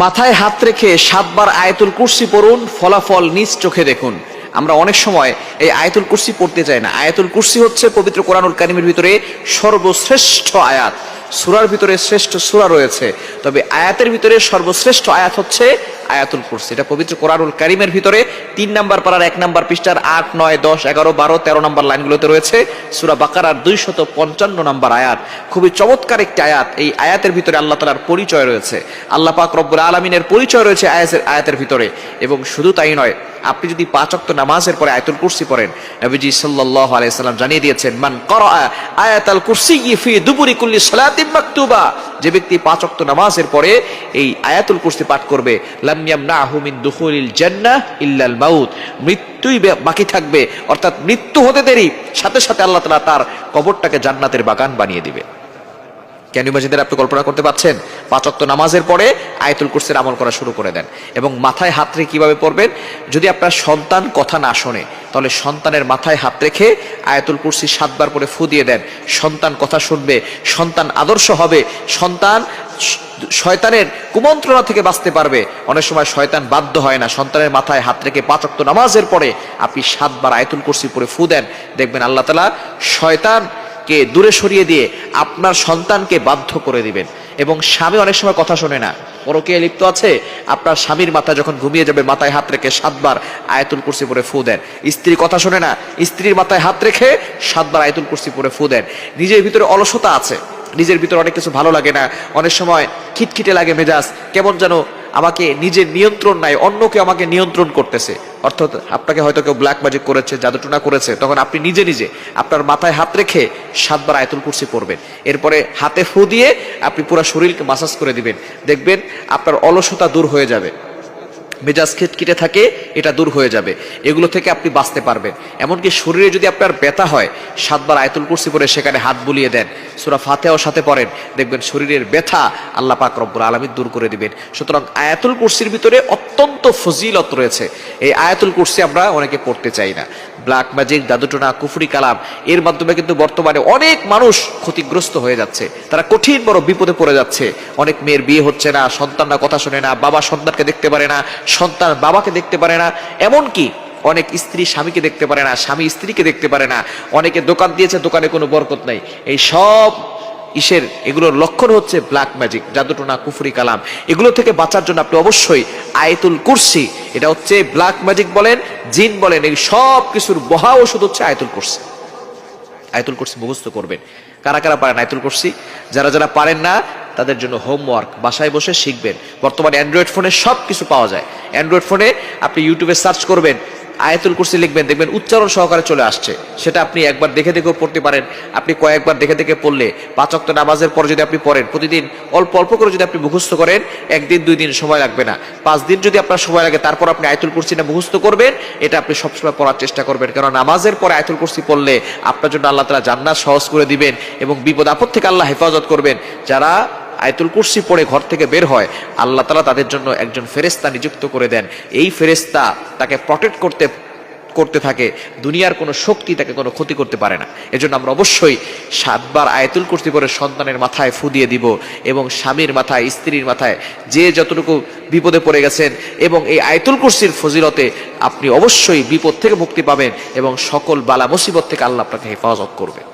মাথায় হাত রেখে সাতবার আয়তুল কুর্সি পড়ুন, ফলাফল নিজ চোখে দেখুন। আমরা অনেক সময় এই আয়তুল কুর্সি পড়তে চাই না। আয়তুল কুর্সি হচ্ছে পবিত্র কোরআনুল কারিমের ভিতরে সর্বশ্রেষ্ঠ আয়াত। সুরার ভিতরে শ্রেষ্ঠ সুরা রয়েছে। তবে আয়াতের ভিতরে সর্বশ্রেষ্ঠ আয়াত হচ্ছে আয়াতুল কুরসি। এটা পবিত্র কোরআনুল কারিমের ভিতরে তিন নাম্বার পাড়ার এক নাম্বার পৃষ্ঠার আট, নয়, দশ, এগারো, বারো, তেরো নাম্বার লাইনগুলোতে রয়েছে সুরা বাকারার দুইশত পঞ্চান্ন নাম্বার আয়াত। খুবই চমৎকার একটি আয়াত। এই আয়াতের ভিতরে আল্লাহ তালার পরিচয় রয়েছে। আল্লাহ পাক রব্বুল আলমিনের পরিচয় রয়েছে আয়াতের আয়াতের ভিতরে। এবং শুধু তাই নয়, আপনি যদি পাঁচ অক্ত নামাজের পরে আয়াতুল কুরসি পড়েন, নবীজি সাল্লাল্লাহু আলাইহি সাল্লাম জানিয়ে দিয়েছেন, মান করা আয়াতাল কুরসি ফি দুপুরি কুল্লি সালাতিন মাকতুবা। যে ব্যক্তি পাঁচ অক্ত নামাজের পরে এই আয়াতুল কুরসি পাঠ করবে, লাম না আহমিন দুহুল জান্নাহ ইল্লাল মাউত। মৃত্যুই বাকি থাকবে, অর্থাৎ মৃত্যু হতে দেরি, সাথে সাথে আল্লাহ তালা তার কবরটাকে জান্নাতের বাগান বানিয়ে দিবে। কেন ইমাজিনের আপনি কল্পনা করতে পারছেন? পাঁচ নামাজের পরে আয়তুল কুরসির আমল করা শুরু করে দেন এবং মাথায় হাত রেখে কীভাবে পড়বেন? যদি আপনার সন্তান কথা না শোনে, তাহলে সন্তানের মাথায় হাত রেখে আয়তুল কুরসি সাতবার পরে ফু দিয়ে দেন। সন্তান কথা শুনবে, সন্তান আদর্শ হবে, সন্তান শয়তানের কুমন্ত্রণা থেকে বাঁচতে পারবে। অনেক সময় শয়তান বাধ্য হয় না, সন্তানের মাথায় হাত রেখে পাঁচ নামাজের পরে আপনি সাতবার আয়তুল কুরসি পরে ফু দেন। দেখবেন আল্লাহ তালা শয়তান কে দূরে সরিয়ে দিয়ে আপনার সন্তানকে বাধ্য করে দিবেন। এবং স্বামী অনেক সময় কথা শোনে না। পরকে লিপ্ত আছে, আপনার স্বামীর মাথা যখন ঘুমিয়ে যাবে, মাথায় হাত রেখে সাতবার আয়াতুল কুরসি পরে ফু দেন। স্ত্রী কথা শোনে না, স্ত্রীর মাথায় হাত রেখে সাতবার আয়াতুল কুরসি পরে ফু দেন। নিজের ভিতরে অলসতা আছে, নিজের ভিতরে অনেক কিছু ভালো লাগে না, অনেক সময় খিটখিটে লাগে মেজাজ, কেমন যেন আমাকে নিজের নিয়ন্ত্রণ নাই অন্য কেউ আমাকে নিয়ন্ত্রণ করতেছে। অর্থাৎ আপনাকে হয়তো কেউ ব্ল্যাক ম্যাজিক করেছে, জাদুটুনা করেছে, তখন আপনি নিজে নিজে আপনার মাথায় হাত রেখে সাতবার আয়তুল কুর্সি পড়বেন। এরপরে হাতে ফু দিয়ে আপনি পুরো শরীরকে মাসাজ করে দিবেন। দেখবেন আপনার অলসতা দূর হয়ে যাবে। মেজাজ খিটখিটে থাকে, এটা দূর হয়ে যাবে। এগুলো থেকে আপনি বাঁচতে পারবেন। এমনকি শরীরে যদি আপনার ব্যথা হয়, সাতবার আয়তুল কুরসি পরে সেখানে হাত বুলিয়ে দেন। সুরা ফাতেও সাথে পড়েন। দেখবেন শরীরের ব্যথা আল্লাহ পাক রব্বুল আলমী দূর করে দিবেন। সুতরাং আয়াতুল কুরসির ভিতরে অত্যন্ত ফজিলত রয়েছে। এই আয়াতুল কুরসি আমরা অনেকে পড়তে চাই না। ব্ল্যাক ম্যাজিক জাদুটোনা কুফরি কালাম, এর মাধ্যমে কিন্তু বর্তমানে অনেক মানুষ ক্ষতিগ্রস্ত হয়ে যাচ্ছে। তারা কঠিন বড় বিপদে পড়ে যাচ্ছে। অনেক মেয়ের বিয়ে হচ্ছে না, সন্তানরা কথা শোনে না, বাবা সন্তানকে দেখতে পারে না সন্তান বাবাকে দেখতে পারে না এমন কি অনেক স্ত্রী স্বামীকে দেখতে পারে না, স্বামী স্ত্রীকে দেখতে পারে না। অনেকে দোকান দিয়েছে, দোকানে কোনো বরকত নাই। এই সব ইসের, এগুলোর লক্ষণ হচ্ছে ব্ল্যাক ম্যাজিক জাদুটোনা, কুফরি কালাম। এগুলো থেকে বাঁচার জন্য আপনি অবশ্যই আয়তুল কুরসি, এটা হচ্ছে ব্ল্যাক ম্যাজিক বলেন, জিন বলেন, এই সব কিছুর বহা ওষুধ হচ্ছে আয়তুল কুরসি। আয়তুল কুরসি মুখস্থ করবেন। কারা কারা পারেন আয়তুল কুরসি? যারা যারা পারেন না তাদের জন্য হোমওয়ার্ক বাসায় বসে শিখবেন। বর্তমানে অ্যান্ড্রয়েড ফোনে সব কিছু পাওয়া যায়। অ্যান্ড্রয়েড ফোনে আপনি ইউটিউবে সার্চ করবেন, আয়াতুল কুরসি লিখবেন, দেখবেন উচ্চারণ সহকারে চলে আসছে। সেটা আপনি একবার দেখে দেখেও পড়তে পারেন। আপনি কয়েকবার দেখে দেখে পড়লে পাঁচ অক্ট নামাজের পর যদি আপনি পড়েন, প্রতিদিন অল্প অল্প করে যদি আপনি মুখস্থ করেন, একদিন, দুই দিন সময় লাগবে না। পাঁচ দিন যদি আপনার সময় লাগে, তারপর আপনি আয়তুল কুরসি না মুখস্থ করবেন, এটা আপনি সবসময় পড়ার চেষ্টা করবেন। কারণ নামাজের পরে আয়তুল কুরসি পড়লে আপনার জন্য আল্লাহ তালা জান্নাত সহজ করে দিবেন এবং বিপদ আপদ থেকে আল্লাহ হেফাজত করবেন। যারা আয়তুল কুরসি পড়ে ঘর থেকে বের হয়, আল্লাহ তালা তাদের জন্য একজন ফেরেস্তা নিযুক্ত করে দেন। এই ফেরেস্তা তাকে প্রটেক্ট করতে করতে থাকে, দুনিয়ার কোনো শক্তি তাকে কোনো ক্ষতি করতে পারে না। এজন্য আমরা অবশ্যই সাতবার আয়তুল কুরসি পরে সন্তানের মাথায় ফু দিয়ে দিব এবং স্বামীর মাথায়, স্ত্রীর মাথায়, যে যতটুকু বিপদে পড়ে গেছেন এবং এই আয়তুল কুরসির ফজিলতে আপনি অবশ্যই বিপদ থেকে মুক্তি পাবেন এবং সকল বালা মুসিবত থেকে আল্লাহ আপনাকে হেফাজত করবে।